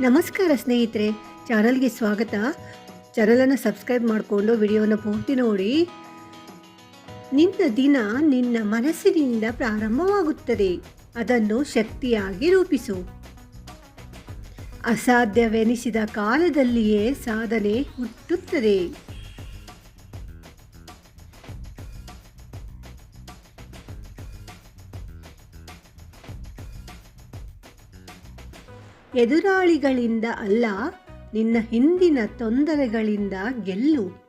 ನಮಸ್ಕಾರ ಸ್ನೇಹಿತರೆ, ಚಾನಲ್ಗೆ ಸ್ವಾಗತ. ಚಾನಲನ್ನು ಸಬ್ಸ್ಕ್ರೈಬ್ ಮಾಡಿಕೊಂಡು ವಿಡಿಯೋನ ಪೂರ್ತಿ ನೋಡಿ. ನಿನ್ನ ದಿನ ನಿನ್ನ ಮನಸ್ಸಿನಿಂದ ಪ್ರಾರಂಭವಾಗುತ್ತದೆ. ಅದನ್ನು ಶಕ್ತಿಯಾಗಿ ರೂಪಿಸು. ಅಸಾಧ್ಯವೆನಿಸಿದ ಕಾಲದಲ್ಲಿಯೇ ಸಾಧನೆ ಹುಟ್ಟುತ್ತದೆ. ಎದುರಾಳಿಗಳಿಂದ ಅಲ್ಲ, ನಿನ್ನ ಹಿಂದಿನ ತೊಂದರೆಗಳಿಂದ ಗೆಲ್ಲು.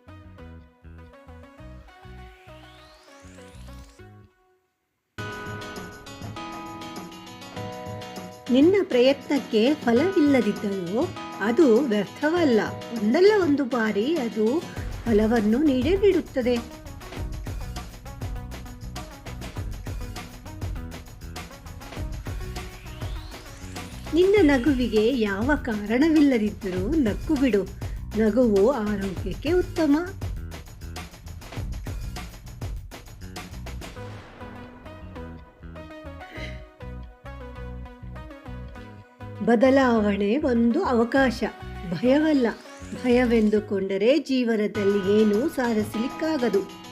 ನಿನ್ನ ಪ್ರಯತ್ನಕ್ಕೆ ಫಲವಿಲ್ಲದಿದ್ದರೂ ಅದು ವ್ಯರ್ಥವಲ್ಲ. ಒಂದಲ್ಲ ಒಂದು ಬಾರಿ ಅದು ಫಲವನ್ನು ನೀಡೇ ನೀಡುತ್ತದೆ. ನಿನ್ನ ನಗುವಿಗೆ ಯಾವ ಕಾರಣವಿಲ್ಲದಿದ್ದರೂ ನಕ್ಕು ಬಿಡು. ನಗುವು ಆರೋಗ್ಯಕ್ಕೆ ಉತ್ತಮ. ಬದಲಾವಣೆ ಒಂದು ಅವಕಾಶ. ಭಯವಲ್ಲ. ಭಯವೆಂದುಕೊಂಡರೆ ಜೀವನದಲ್ಲಿ ಏನೂ ಸಾಧಿಸಲಿಕ್ಕಾಗದು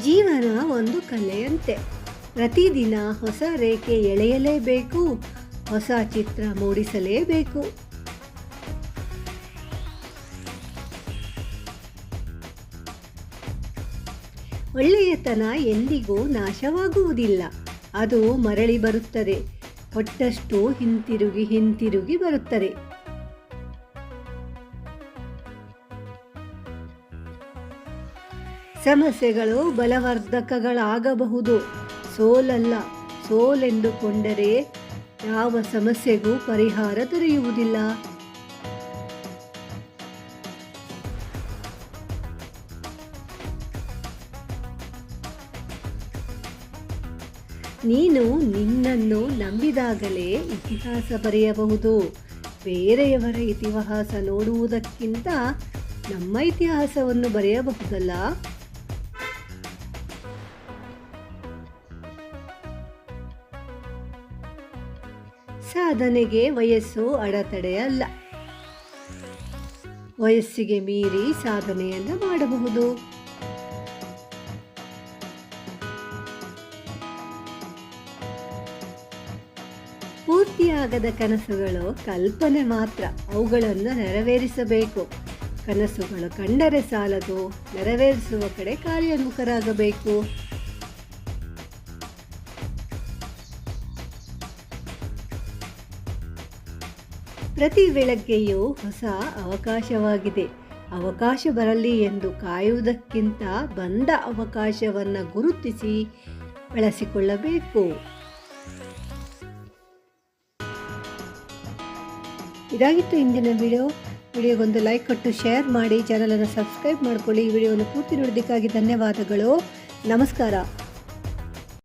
ಜೀವನ ಒಂದು ಕಲೆಯಂತೆ. ಪ್ರತಿದಿನ ಹೊಸ ರೇಖೆ ಎಳೆಯಲೇಬೇಕು, ಹೊಸ ಚಿತ್ರ ಮೂಡಿಸಲೇಬೇಕು. ಒಳ್ಳೆಯತನ ಎಂದಿಗೂ ನಾಶವಾಗುವುದಿಲ್ಲ. ಅದು ಮರಳಿ ಬರುತ್ತದೆ. ಕೊಟ್ಟಷ್ಟು ಹಿಂತಿರುಗಿ ಹಿಂತಿರುಗಿ ಬರುತ್ತದೆ. ಸಮಸ್ಯೆಗಳು ಬಲವರ್ಧಕಗಳಾಗಬಹುದು. ಸೋಲಲ್ಲ, ಸೋಲೆಂದುಕೊಂಡರೆ ಯಾವ ಸಮಸ್ಯೆಗೂ ಪರಿಹಾರ ದೊರೆಯುವುದಿಲ್ಲ. ನೀನು ನಿನ್ನನ್ನು ನಂಬಿದಾಗಲೇ ಇತಿಹಾಸ ಬರೆಯಬಹುದು. ಬೇರೆಯವರ ಇತಿಹಾಸ ನೋಡುವುದಕ್ಕಿಂತ ನಮ್ಮ ಇತಿಹಾಸವನ್ನು ಬರೆಯಬಹುದಲ್ಲ? ಸಾಧನೆಗೆ ವಯಸ್ಸು ಅಡೆತಡೆ ಅಲ್ಲ ವಯಸ್ಸಿಗೆ ಮೀರಿ ಸಾಧನೆಯನ್ನು ಮಾಡಬಹುದು. ಪೂರ್ತಿಯಾಗದ ಕನಸುಗಳು ಕಲ್ಪನೆ ಮಾತ್ರ. ಅವುಗಳನ್ನು ನೆರವೇರಿಸಬೇಕು. ಕನಸುಗಳು ಕಂಡರೆ ಸಾಲದು. ನೆರವೇರಿಸುವ ಕಡೆ ಕಾರ್ಯೋನ್ಮುಖರಾಗಬೇಕು. ಪ್ರತಿ ಬೆಳಗ್ಗೆಯೂ ಹೊಸ ಅವಕಾಶವಾಗಿದೆ. ಅವಕಾಶ ಬರಲಿ ಎಂದು ಕಾಯುವುದಕ್ಕಿಂತ ಬಂದ ಅವಕಾಶವನ್ನು ಗುರುತಿಸಿ ಬಳಸಿಕೊಳ್ಳಬೇಕು. ಇದಾಗಿತ್ತು ಇಂದಿನ ವಿಡಿಯೋ. ವಿಡಿಯೋಗೊಂದು ಲೈಕ್ ಕೊಟ್ಟು ಶೇರ್ ಮಾಡಿ, ಚಾನಲನ್ನು ಸಬ್ಸ್ಕ್ರೈಬ್ ಮಾಡಿಕೊಳ್ಳಿ. ಈ ವಿಡಿಯೋವನ್ನು ಪೂರ್ತಿ ನೋಡೋದಕ್ಕಾಗಿ ಧನ್ಯವಾದಗಳು. ನಮಸ್ಕಾರ.